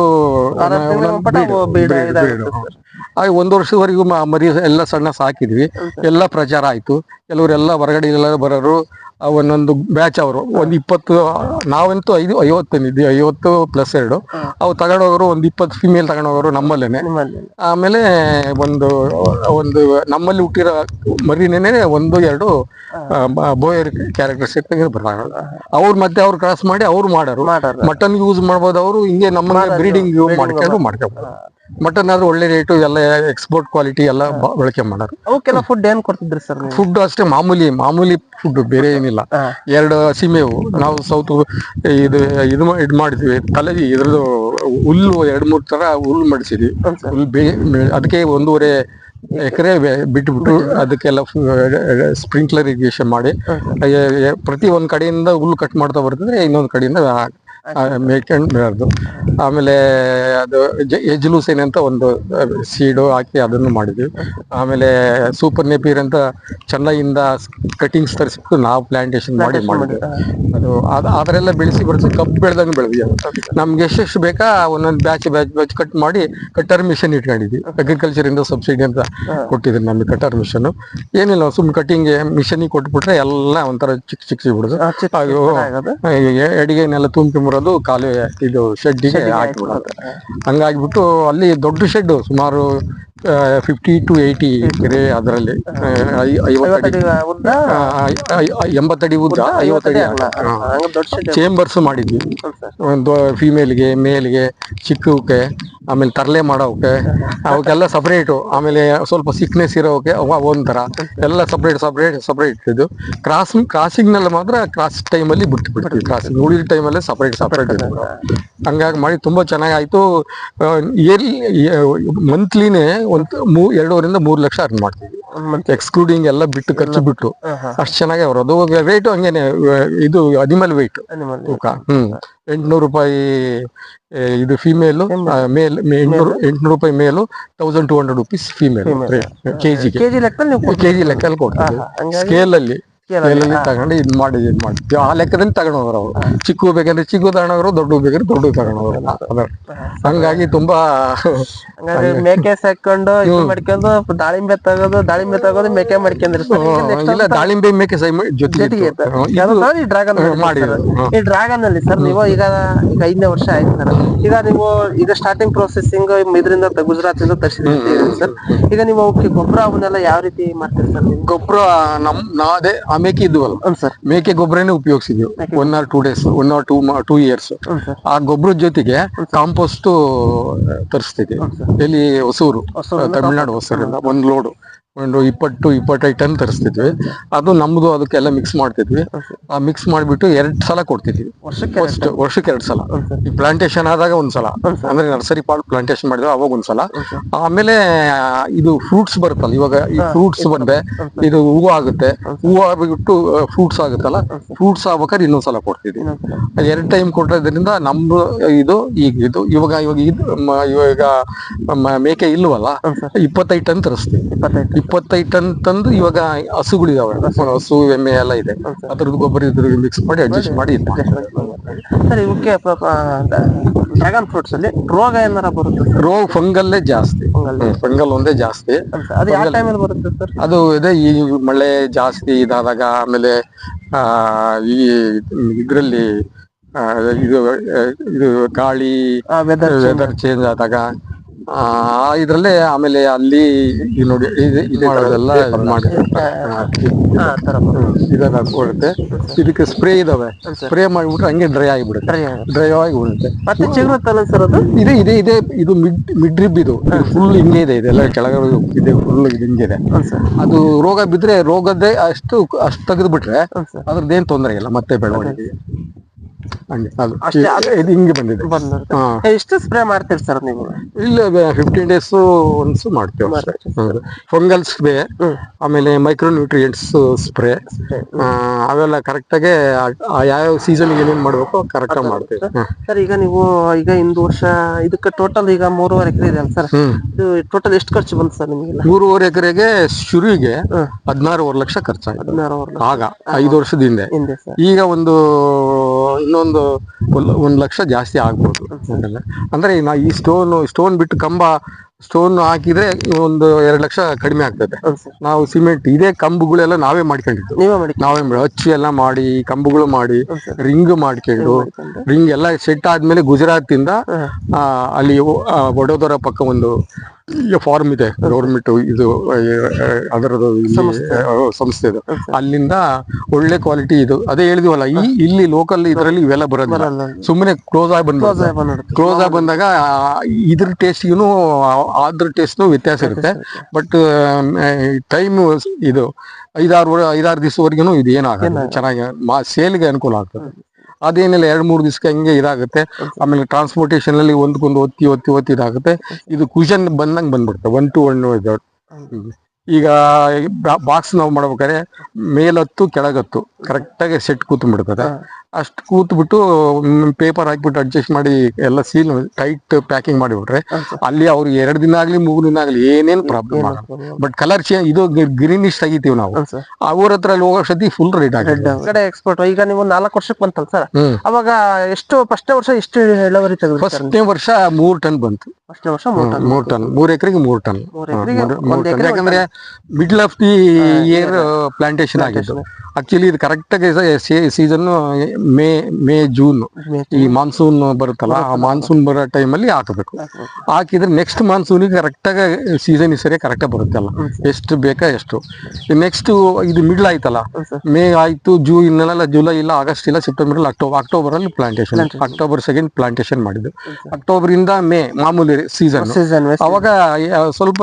ಹಾಗೆ ಒಂದು ವರ್ಷದವರೆಗೂ ಮ- ಮರಿ ಎಲ್ಲ ಸಣ್ಣ ಸಾಕಿದ್ವಿ. ಎಲ್ಲ ಪ್ರಚಾರ ಆಯ್ತು. ಕೆಲವರೆಲ್ಲ ಹೊರಗಡೆ ಎಲ್ಲ ಬರೋರು ಆ ಒಂದೊಂದು ಬ್ಯಾಚ್ ಅವರು ಒಂದ್ ಇಪ್ಪತ್ತು ನಾವಂತೂ ಐದು ಐವತ್ತು ಇದ್ವಿ ಐವತ್ತು ಪ್ಲಸ್ ಎರಡು. ಅವು ತಗೊಂಡೋಗೋರು ಒಂದ್ ಇಪ್ಪತ್ತು ಫಿಮೇಲ್ ತಗೊಂಡೋಗೋರು ನಮ್ಮಲ್ಲೇನೆ. ನಿಮ್ಮಲ್ಲಿ ಆಮೇಲೆ ಒಂದು ಒಂದು ನಮ್ಮಲ್ಲಿ ಹುಟ್ಟಿರೋ ಮರಿನೇನೆ ಒಂದು ಎರಡು ಬೋಯರ್ ಕ್ಯಾರೆಕ್ಟರ್ಸ್ ಬರ್ತಾರೆ. ಅವ್ರ ಮತ್ತೆ ಅವ್ರು ಕ್ರಾಸ್ ಮಾಡಿ ಅವ್ರು ಮಾಡೋರು. ಮಾಡಾರ. ಮಟನ್ ಯೂಸ್ ಮಾಡ್ಬೋದು ಅವರು ಹಿಂಗೆ ನಮ್ಮ ಬ್ರೀಡಿಂಗ್ ಮಾಡ್ಕೊಂಡು ಮಾಡ್ಕೋಬಹುದು ಮಟನ್ ಆದ್ರೆ ಒಳ್ಳೆ ರೇಟು ಎಲ್ಲ ಎಕ್ಸ್ಪೋರ್ಟ್ ಕ್ವಾಲಿಟಿ ಎಲ್ಲ ಬ- ಬಳಕೆ ಮಾಡೋರು. ಅವಕ್ಕೆಲ್ಲ ಫುಡ್ ಏನ್ ಕೊಡ್ತಿದ್ರಿ ಸರ್ ನೀವು? ಫುಡ್ ಅಷ್ಟೇ ಮಾಮೂಲಿ ಮಾಮೂಲಿ ಫುಡ್ ಬೇರೆ ಏನಿಲ್ಲ. ಎರಡು ಸೀಮೆವು. ನಾವು ಸೌತ್ ಇದು ಇದು ಮಾ- ಇದ್ ಮಾಡಿದ್ವಿ. ತಲೆ ಇದ್ರದ್ದು ಹುಲ್ಲು ಎರಡ್ ಮೂರ್ ತರ ಹುಲ್ಲು ಮಾಡಿಸಿದ್ವಿ. ಹುಲ್ಲು ಬೇ ಅದಕ್ಕೆ ಒಂದೂವರೆ ಎಕರೆ ಬಿಟ್ಬಿಟ್ಟು ಅದಕ್ಕೆಲ್ಲ ಸ್ಪ್ರಿಂಕ್ಲರ್ ಇರಿಗೇಷನ್ ಮಾಡಿ ಎ- ಎ- ಪ್ರತಿ ಒಂದ್ ಕಡೆಯಿಂದ ಹುಲ್ಲು ಕಟ್ ಮಾಡ್ತಾ ಬರ್ತಿದ್ರೆ ಇನ್ನೊಂದ್ ಕಡೆಯಿಂದ ಮೇಯ್ಕೊಂಡು ಬೆಳೆದು ಆಮೇಲೆ ಅದು ಎಜ್ಲೂಸೇನ್ ಅಂತ ಒಂದು ಸೀಡು ಹಾಕಿ ಅದನ್ನು ಮಾಡಿದ್ವಿ. ಆಮೇಲೆ ಸೂಪರ್ ನೆಪೀರ್ ಅಂತ ಚೆನ್ನೈಯಿಂದ ಕಟಿಂಗ್ಸ್ ತರಿಸ್ಬಿಟ್ಟು ನಾವು ಪ್ಲಾಂಟೇಶನ್ ಮಾಡಿ ಮಾಡಿದ್ವಿ. ಅದು ಅದ್- ಅದರೆಲ್ಲ ಬೆಳೆಸಿ ಬೆಳೆಸಿ ಕಬ್ಬು ಬೆಳೆದಂಗೆ ಬೆಳೆದ್ವಿ ನಮ್ಗೆ ಎಷ್ಟೆಷ್ಟು ಬೇಕಾ ಒಂದೊಂದು ಬ್ಯಾಚ್ ಬ್ಯಾಚ್ ಬ್ಯಾಚ್ ಕಟ್ ಮಾಡಿ ಕಟ್ಟರ್ ಮಿಷನ್ ಇಟ್ಕೊಂಡಿದ್ವಿ. ಅಗ್ರಿಕಲ್ಚರ್ ಇಂದ ಸಬ್ಸಿಡಿ ಅಂತ ಕೊಟ್ಟಿದ್ರು ನಮಗೆ ಕಟ್ಟರ್ ಮಿಷನ್ ಏನಿಲ್ಲ ಸುಮ್ಮನೆ ಕಟಿಂಗ್ ಮಿಷನ್ ಕೊಟ್ಬಿಟ್ರೆ ಎಲ್ಲ ಒಂಥರ ಚಿಕ್ಕ ಚಿಕ್ಕ ಸಿಗ್ಬಿಡುದು. ಅಡಿಗೆನೆಲ್ಲ ಚಿಕ್ಕ ಅಯ್ಯೋ. ಖಾಲಿ ಇದು ಶೆಡ್ಡಿಗೆ ಹಾಕಿಬಿಡೋದು ಹಂಗಾಗ್ಬಿಟ್ಟು ಅಲ್ಲಿ ದೊಡ್ಡ ಶೆಡ್ ಸುಮಾರು ಫಿಫ್ಟಿ ಟು ಏಯ್ಟಿ ಕೆರೆ ಅದರಲ್ಲಿ. ಐವತ್ತಡಿ ಎಂಬತ್ತಡಿ ಉದ್ದ ಐವತ್ತಡಿ ಚೇಂಬರ್ಸ್ ಮಾಡಿದ್ವಿ. ಒಂದು ಫಿಮೇಲ್ಗೆ ಮೇಲ್ಗೆ ಚಿಕ್ಕವಕ್ಕೆ ಆಮೇಲೆ ತರಲೆ ಮಾಡೋಕೆ ಅವಕ್ಕೆಲ್ಲ ಸಪ್ರೇಟು ಆಮೇಲೆ ಸ್ವಲ್ಪ ಸಿಕ್ನೆಸ್ ಇರೋಕೆ ಒಂಥರ ಎಲ್ಲ ಸಪ್ರೇಟ್ ಸಪ್ರೇಟ್ ಸಪ್ರೇಟ್ ಇದು. ಕ್ರಾಸ್ ಕ್ರಾಸಿಂಗ್ನಲ್ಲಿ ಮಾತ್ರ ಕ್ರಾಸ್ ಟೈಮಲ್ಲಿ ಬಿಟ್ಟು ಬಿಡ್ತೀವಿ ಕ್ರಾಸಿಂಗ್ ಉಳಿದ ಟೈಮಲ್ಲೇ ಸಪ್ರೇಟ್ ಸಪ್ರೇಟ್ ಹಂಗಾಗಿ ಮಾಡಿ ತುಂಬಾ ಚೆನ್ನಾಗಾಯ್ತು ಇಯರ್ಲಿ ಮಂತ್ಲಿನೇ ಒಂದು ಮೂ ಎರಡೂವರಿಂದ ಮೂರು ಲಕ್ಷ ಅರ್ನ್ ಮಾಡ್ತೀವಿ. ಮಂತ್ ಎಕ್ಸ್ಕ್ಲೂಡಿಂಗ್ ಎಲ್ಲ ಬಿಟ್ಟು ಖರ್ಚು ಬಿಟ್ಟು. ಅಷ್ಟು ಚೆನ್ನಾಗಿ ಬರೋದು ರೇಟು ಹಂಗೇನೆ ಇದು ಅನಿಮಲ್ ವೆಯ್ಟ್ ತೂಕ. ಹ್ಮ್. ಎಂಟ್ನೂರು ರೂಪಾಯಿ ಇದು ಫಿಮೇಲು ಮೇಲ್ ಎಂಟ್ನೂರು ಎಂಟ್ನೂರು ರೂಪಾಯಿ ಮೇಲು thousand two hundred rupees female KG KG ಲೆಕ್ಕಲ್ಲಿ ಕೊಡ್ತೀವಿ. ಹಂಗಾಗಿ ಸ್ಕೇಲ್ ಅಲ್ಲಿ. ಸ್ಕೇಲಲ್ಲಿ ಸ್ಕೇಲಲ್ಲಿ ತಗೊಂಡು ಇದು ಮಾಡಿ ಇದು ಮಾಡಿ. ಆ ಲೆಕ್ಕದಲ್ಲಿ ತಗೊಂಡೋದ್ರು ಅವರು. ಚಿಕ್ಕ ಬೇಕಂದ್ರೆ ಚಿಕ್ಕ ತಗೊಂಡವರು ದೊಡ್ಡ ಬೇಕಾದ್ರೆ ದೊಡ್ಡ ತಗೊಂಡೋರು. ಹಂಗಾಗಿ ತುಂಬಾ ಹಂಗಾದ್ರೆ ಮೇಕೆ ಸಾಕೊಂಡು ಇದು ಮಾಡ್ಕೊಂಡು ದಾಳಿಂಬೆ ತಗೋದು ದಾಳಿಂಬೆ ತಗೋದು ಮೇಕೆ ಮಾಡ್ಕೊಂಡ್ರಿ ಸರ್ ಈಗ next ಇಲ್ಲ ದಾಳಿಂಬೆ ಮೇಕೆ ಸೈ ಜೊತೆಗೆ ಡ್ರಾಗನ್ ಮಾಡಿರೋದು, ಹ್ಮ್. ಈ ಡ್ರ್ಯಾಗನ್ ಅಲ್ಲಿ ಸರ್ ನೀವು ಈಗ ಈಗ ಐದನೇ ವರ್ಷ ಆಯ್ತು ಸರ್. ಈಗ ನೀವು ಈಗ ಸ್ಟಾರ್ಟಿಂಗ್ ಪ್ರೊಸೆಸಿಂಗ್ ಇದರಿಂದ ಗುಜರಾತ್ ಇಂದ ತರಿಸಿದ್ರಿ ಸರ್. ಈಗ ನೀವು ಗೊಬ್ಬರ ಅವನ್ನೆಲ್ಲ ಯಾವ ರೀತಿ ಮಾಡ್ತೀರಿ ಸರ್ ಗೊಬ್ಬರ ನಮ್ ನಾದೇ ಮೇಕೆ ಇದ್ವಲ್ಲ ಸರ್. ಮೇಕೆ ಗೊಬ್ಬರನೇ ಉಪಯೋಗಿಸಿದ್ವಿ. One or two days one or two two years ಆ ಗೊಬ್ಬರದ ಜೊತೆಗೆ ಕಾಂಪೋಸ್ಟ್ ತರಿಸ್ತಿದ್ವಿ. ಎಲ್ಲಿ ಹೊಸೂರು ತಮಿಳ್ನಾಡು ಹೊಸೂರಿಂದ ಒಂದು ಲೋಡು ಒಂದು ಇಪ್ಪತ್ತು ಇಪ್ಪತ್ತೈದು ಟನ್ ತರಿಸ್ತಿದ್ವಿ. ಅದು ನಮ್ದು ಅದಕ್ಕೆಲ್ಲ ಮಿಕ್ಸ್ ಮಾಡ್ತಿದ್ವಿ. ಆ ಮಿಕ್ಸ್ ಮಾಡಿಬಿಟ್ಟು ಎರಡು ಸಲ ಕೊಡ್ತಿದ್ವಿ. ವರ್ಷಕ್ಕೆ ಫಸ್ಟ್ ವರ್ಷಕ್ಕೆ ಎರಡು ಸಲ. ಈ ಪ್ಲಾಂಟೇಶನ್ ಆದಾಗ ಒಂದ್ಸಲ ಅಂದ್ರೆ ನರ್ಸರಿ ಪಾಲ್ ಪ್ಲಾಂಟೇಶನ್ ಮಾಡಿದ್ರೆ ಅವಾಗ ಒಂದ್ಸಲ ಆಮೇಲೆ ಇದು ಫ್ರೂಟ್ಸ್ ಬರುತ್ತಲ್ಲ ಇವಾಗ ಈ ಫ್ರೂಟ್ಸ್ ಬಂದೆ ಇದು ಹೂವು ಆಗುತ್ತೆ. ಹೂವು ಆಗಿಬಿಟ್ಟು ಫ್ರೂಟ್ಸ್ ಆಗುತ್ತಲ್ಲ ಫ್ರೂಟ್ಸ್ ಆಗ್ಬೇಕಾದ್ರೆ ಇನ್ನೊಂದ್ಸಲ ಕೊಡ್ತಿದ್ವಿ. ಎರಡು ಟೈಮ್ ಕೊಟ್ಟಿರೋದ್ರಿಂದ ನಮ್ದು ಇದು ಈಗ ಇದು ಇವಾಗ ಇವಾಗ ಇದು ಇವಾಗ ಮೇಕೆ ಇಲ್ವಲ್ಲ ಇಪ್ಪತ್ತೈದು ಟನ್ ತರಿಸ್ತೀವಿ ಇಪ್ಪತ್ತೈದು ಇಪ್ಪತ್ತೈದು ಟನ್ ತಂದು ಇವಾಗ ಹಸುಗಳಿದಾವೆ ಹಸು ಎಮ್ಮೆ ಎಲ್ಲ ಇದೆ. ಅದ್ರದ್ದು ಗೊಬ್ಬರ ಇದ್ರ ಮಿಕ್ಸ್ ಮಾಡಿ ಅಡ್ಜಸ್ಟ್ ಮಾಡಿ ಇದ್. ಸರ್ ಇವಕ್ಕೆ ಡ್ರ್ಯಾಗನ್ ಫ್ರೂಟ್ಸ್ ಅಲ್ಲಿ ರೋಗ ಏನಾರ ಬರುತ್ತೆ ಸರ್ ರೋಗ ಫಂಗಲ್ಲೇ ಜಾಸ್ತಿ. ಫಂಗಲ್ ಒಂದೇ ಜಾಸ್ತಿ. ಅದು ಯಾವ ಟೈಮಲ್ಲಿ ಬರುತ್ತೆ ಸರ್ ಅದು ಇದೆ ಈ ಮಳೆ ಜಾಸ್ತಿ ಇದಾದಾಗ ಆಮೇಲೆ ಆ ಈ ಇದ್ರಲ್ಲಿ ಇದು ಆ, ಇದು ಗಾಳಿ ವೆದರ್ ವೆದರ್ ಚೇಂಜ್ ಆದಾಗ ಆ ಇದ್ರಲ್ಲೇ ಆಮೇಲೆ ಅಲ್ಲಿ ಈ ನೋಡಿ ಇದು ಇದು ಇದ್. ಆ, ಇದನ್ನ ಹಾಕೊಳುತ್ತೆ ಇದಕ್ಕೆ ಸ್ಪ್ರೇ ಇದಾವೆ. ಸ್ಪ್ರೇ ಮಾಡಿಬಿಟ್ರೆ ಹಂಗೆ ಡ್ರೈ ಆಗಿಬಿಡುತ್ತೆ. Dry ಆಗುತ್ತೆ. ಡ್ರೈ ಆಗಿ ಉಳುತ್ತೆ ಮತ್ತೆ ಚಿಗುರುತ್ತಲ್ಲ ಸರ್ ಅದು? ಇದೆ ಇದೆ ಇದೆ. ಇದು ಮಿಡ್ ರಿಬ್ ಇದು. ಫುಲ್ ಹಿಂಗೆ ಇದೆ. ಇದೆಲ್ಲ ಕೆಳಗಡೆ ಇದೆ ಫುಲ್ ಇದು ಇದೆ. ಹ್ಞೂ ಸರ್. ಅದು ರೋಗ ಬಿದ್ರೆ ರೋಗದ್ದೇ ಅಷ್ಟು ಅಷ್ಟು ತೆಗೆದು ಬಿಟ್ರೆ ಸರ್. ಅದ್ರದ್ದೇನ್ ತೊಂದರೆ ಇಲ್ಲ. ಮತ್ತೆ ಬೆಳವಣಿಗೆ. ಹಂಗೆ ಅದು. ಅಷ್ಟೇ, ಅದು- ಇದು ಹಿಂಗೆ ಬಂದಿದೆ. ಬಂದಿರುತ್ತೆ ಹಾ. ಎಷ್ಟು ಸ್ಪ್ರೇ ಮಾಡ್ತೀರಿ ಸರ್ ನೀವು? ಇಲ್ಲ ಫಿಫ್ಟೀನ್ ಡೇಸ್ ಒನ್ಸ್ ಮಾಡ್ತೇವೆ ಅಷ್ಟೇ. ಫಂಗಲ್ ಸ್ಪ್ರೇ ಆಮೇಲೆ ಮೈಕ್ರೋ ನ್ಯೂಟ್ರಿಯೆಂಟ್ಸ್ ಸ್ಪ್ರೇ ಅವೆಲ್ಲ ಕರೆಕ್ಟಾಗೆ ಯಾವ ಸೀಸನ್ ಏನೇನ್ ಮಾಡ್ಬೇಕು ಕರೆಕ್ಟಾಗಿ ಮಾಡ್ತೇವೆ. ಹ್ಮ್. ಸರ್ ಈಗ ನೀವು ಈಗ ಇಂದು ವರ್ಷ ಇದಕ್ಕೆ ಟೋಟಲ್ ಈಗ ಮೂರುವರೆ ಎಕರೆ ಇದೆ ಅಲ್ಲ ಸರ್ ಹ್ಮ್. ಇದು ಟೋಟಲ್ ಎಷ್ಟು ಖರ್ಚು ಬಂತು ಸರ್ ನಿಮಗೆ ಮೂರುವರೆ ಎಕರೆಗೆ ಶುರುವಿಗೆ ಹ್ಮ್. ಹದಿನಾರುವರೆ ಲಕ್ಷ ಖರ್ಚಾಯ್ತು. ಹದಿನಾರು ಆಗ ಐದು ವರ್ಷದ ಹಿಂದೆ. ಹಿಂದೆ ಸರ್ ಈಗ ಒಂದು ಇನ್ನೊಂದು ಒಂದ್- ಲಕ್ಷ ಜಾಸ್ತಿ ಆಗ್ಬೋದು ಯಾಕಂದ್ರೆ ಅಂದ್ರೆ ನಾ ಈ ಸ್ಟೋನ್ ಸ್ಟೋನ್ ಬಿಟ್ಟು ಕಂಬ ಸ್ಟೋನ್ ಹಾಕಿದ್ರೆ ಒಂದು ಎರಡು ಲಕ್ಷ ಕಡಿಮೆ ಆಗ್ತದೆ. ನಾವು ಸಿಮೆಂಟ್ ಇದೇ ಕಂಬಗಳೆಲ್ಲ ನಾವೇ ಮಾಡ್ಕೊಂಡಿದ್ದು. ನೀವೇ ಮಾಡಿ ಹಚ್ಚಿ ಎಲ್ಲ ಮಾಡಿ ಕಂಬಗಳು ಮಾಡಿ ರಿಂಗ್ ಮಾಡ್ಕೊಂಡು ಮಾಡ್ಕೊಂಡು. ರಿಂಗ್ ಎಲ್ಲ ಸೆಟ್ ಆದ್ಮೇಲೆ ಗುಜರಾತ್ ಇಂದ ಅಲ್ಲಿ ವಡೋದರ ಪಕ್ಕ ಒಂದು ಫಾರ್ಮ್ ಇದೆ ಗೌರ್ಮೆಂಟ್ ಇದು ಅದರದ್ದು ಸಂಸ್ಥೆ. ಇದು. ಅಲ್ಲಿಂದ ಒಳ್ಳೆ ಕ್ವಾಲಿಟಿ ಇದು. ಅದೇ ಹೇಳಿದಿವಲ್ಲ ಈ ಇಲ್ಲಿ ಲೋಕಲ್ ಇದರಲ್ಲಿ ಇವೆಲ್ಲ ಬರೋದಿಲ್ಲ. ಸುಮ್ಮನೆ ಕ್ಲೋಸ್ ಆಗಿ ಬಂದ ಕ್ಲೋಸ್ ಆಗಿ ಬಂದಾಗ ಇದ್ರ ಟೇಸ್ಟ್ಗೂ ಅದ್ರ ಟೇಸ್ಟ್ನು ವ್ಯತ್ಯಾಸ ಇರುತ್ತೆ. ಬಟ್ ಟೈಮ್ ಇದು ಐದಾರು ಐದಾರು ದಿವಸವರೆಗೂ ಇದು ಏನಾಗಲ್ಲ. ಚೆನ್ನಾಗಿ ಮಾ ಸೇಲ್ಗೆ ಅನುಕೂಲ ಆಗ್ತದೆ. ಅದೇನಿಲ್ಲ ಎರಡು ಮೂರು ದಿವಸಕ್ಕೆ ಹಂಗೆ ಇದಾಗುತ್ತೆ. ಆಮೇಲೆ ಟ್ರಾನ್ಸ್ಪೋರ್ಟೇಷನ್ ಅಲ್ಲಿ ಒಂದ್ಕೊಂದು ಒತ್ತಿ ಒತ್ತಿ ಒತ್ತಿ ಇದಾಗುತ್ತೆ. ಇದು ಕುಶನ್ ಬಂದಂಗೆ ಬಂದ್ಬಿಡುತ್ತೆ. One to one. ಈಗ ಬಾಕ್ಸ್ ನಾವು ಮಾಡ್ಬೇಕಾದ್ರೆ ಮೇಲತ್ತು ಕೆಳಗತ್ತು ಕರೆಕ್ಟಾಗಿ ಸೆಟ್ ಕೂತ್ಬಿಡ್ತದೆ. ಅಷ್ಟು ಕೂತ್ಬಿಟ್ಟು ಪೇಪರ್ ಹಾಕ್ಬಿಟ್ಟು ಅಡ್ಜಸ್ಟ್ ಮಾಡಿ ಎಲ್ಲ ಸೀಲ್ ಟೈಟ್ ಪ್ಯಾಕಿಂಗ್ ಮಾಡಿಬಿಟ್ರೆ ಅಲ್ಲಿ ಅವ್ರು ಎರಡು ದಿನ ಆಗ್ಲಿ ಮೂರು ದಿನ ಆಗ್ಲಿ ಏನೇನು ಪ್ರಾಬ್ಲಮ್ ಆಗಲ್ಲ. ಬಟ್ ಕಲರ್ ಚೇಂಜ್ ಇದು ಗ್ರೀನಿಶ್ ತೆಗಿತೀವಿ ನಾವು. ಅವ್ರ ಹತ್ರ ಅಲ್ಲಿ ಹೋಗೋ ಸತಿ ಫುಲ್ ರೇಟ್ ಆಗಿದೆ. ಕಡೆ ಎಕ್ಸ್ಪರ್ಟ್ ಈಗ ನೀವು ನಾಲ್ಕು ವರ್ಷಕ್ಕೆ ಬಂತಲ್ಲ ಸರ್? ಅವಾಗ ಎಷ್ಟು ಫಸ್ಟ್ ವರ್ಷ ಎಷ್ಟು ಇಳುವರಿ ತೆಗೆದು ಫಸ್ಟ್ ಫಸ್ಟ್ನೇ ವರ್ಷ ಮೂರ್ ಟನ್ ಬಂತು. ಫಸ್ಟ್ನೇ ವರ್ಷ ಮೂರು ಟನ್ ಮೂರ್ ಎಕರೆಗೆ ಮೂರು ಟನ್. ಮೂರ್ ಯಾಕಂದ್ರೆ middle of the year plantation ಆಗಿದ್ದು. ಆಕ್ಚುಲಿ ಇದು ಕರೆಕ್ಟ್ ಆಗಿ ಸೀಸನ್ ಮೇ ಮೇ ಜೂನ್ ಈ ಮಾನ್ಸೂನ್ ಬರುತ್ತಲ್ಲ ಆ ಮಾನ್ಸೂನ್ ಬರೋ ಟೈಮಲ್ಲಿ ಹಾಕಬೇಕು. ಹಾಕಿದ್ರೆ ನೆಕ್ಸ್ಟ್ ಮಾನ್ಸೂನ್ ಕರೆಕ್ಟ್ ಆಗಿ ಸೀಸನ್ ಈ ಸರಿ ಕರೆಕ್ಟಾಗಿ ಬರುತ್ತಲ್ಲ ಎಷ್ಟು ಬೇಕಾ ಎಷ್ಟು. ನೆಕ್ಸ್ಟ್ ಇದು ಮಿಡ್ಲ್ ಆಯ್ತಲ್ಲ. ಮೇ ಆಯ್ತು ಜೂನ್ ಇನ್ನೆಲ್ಲ ಜುಲೈ ಇಲ್ಲ ಆಗಸ್ಟ್ ಇಲ್ಲ ಸೆಪ್ಟೆಂಬರ್ ಇಲ್ಲ ಅಕ್ಟೋಬರ್ ಅಕ್ಟೋಬರ್ ಅಲ್ಲಿ ಪ್ಲಾಂಟೇಶನ್ ಅಕ್ಟೋಬರ್ ಸೆಕೆಂಡ್ ಪ್ಲಾಂಟೇಶನ್ ಮಾಡಿದ್ದು. ಅಕ್ಟೋಬರ್ ಇಂದ ಮೇ ಮಾಮೂಲಿ ಸೀಸನ್ ಸೀಸನ್ ಅವಾಗ ಸ್ವಲ್ಪ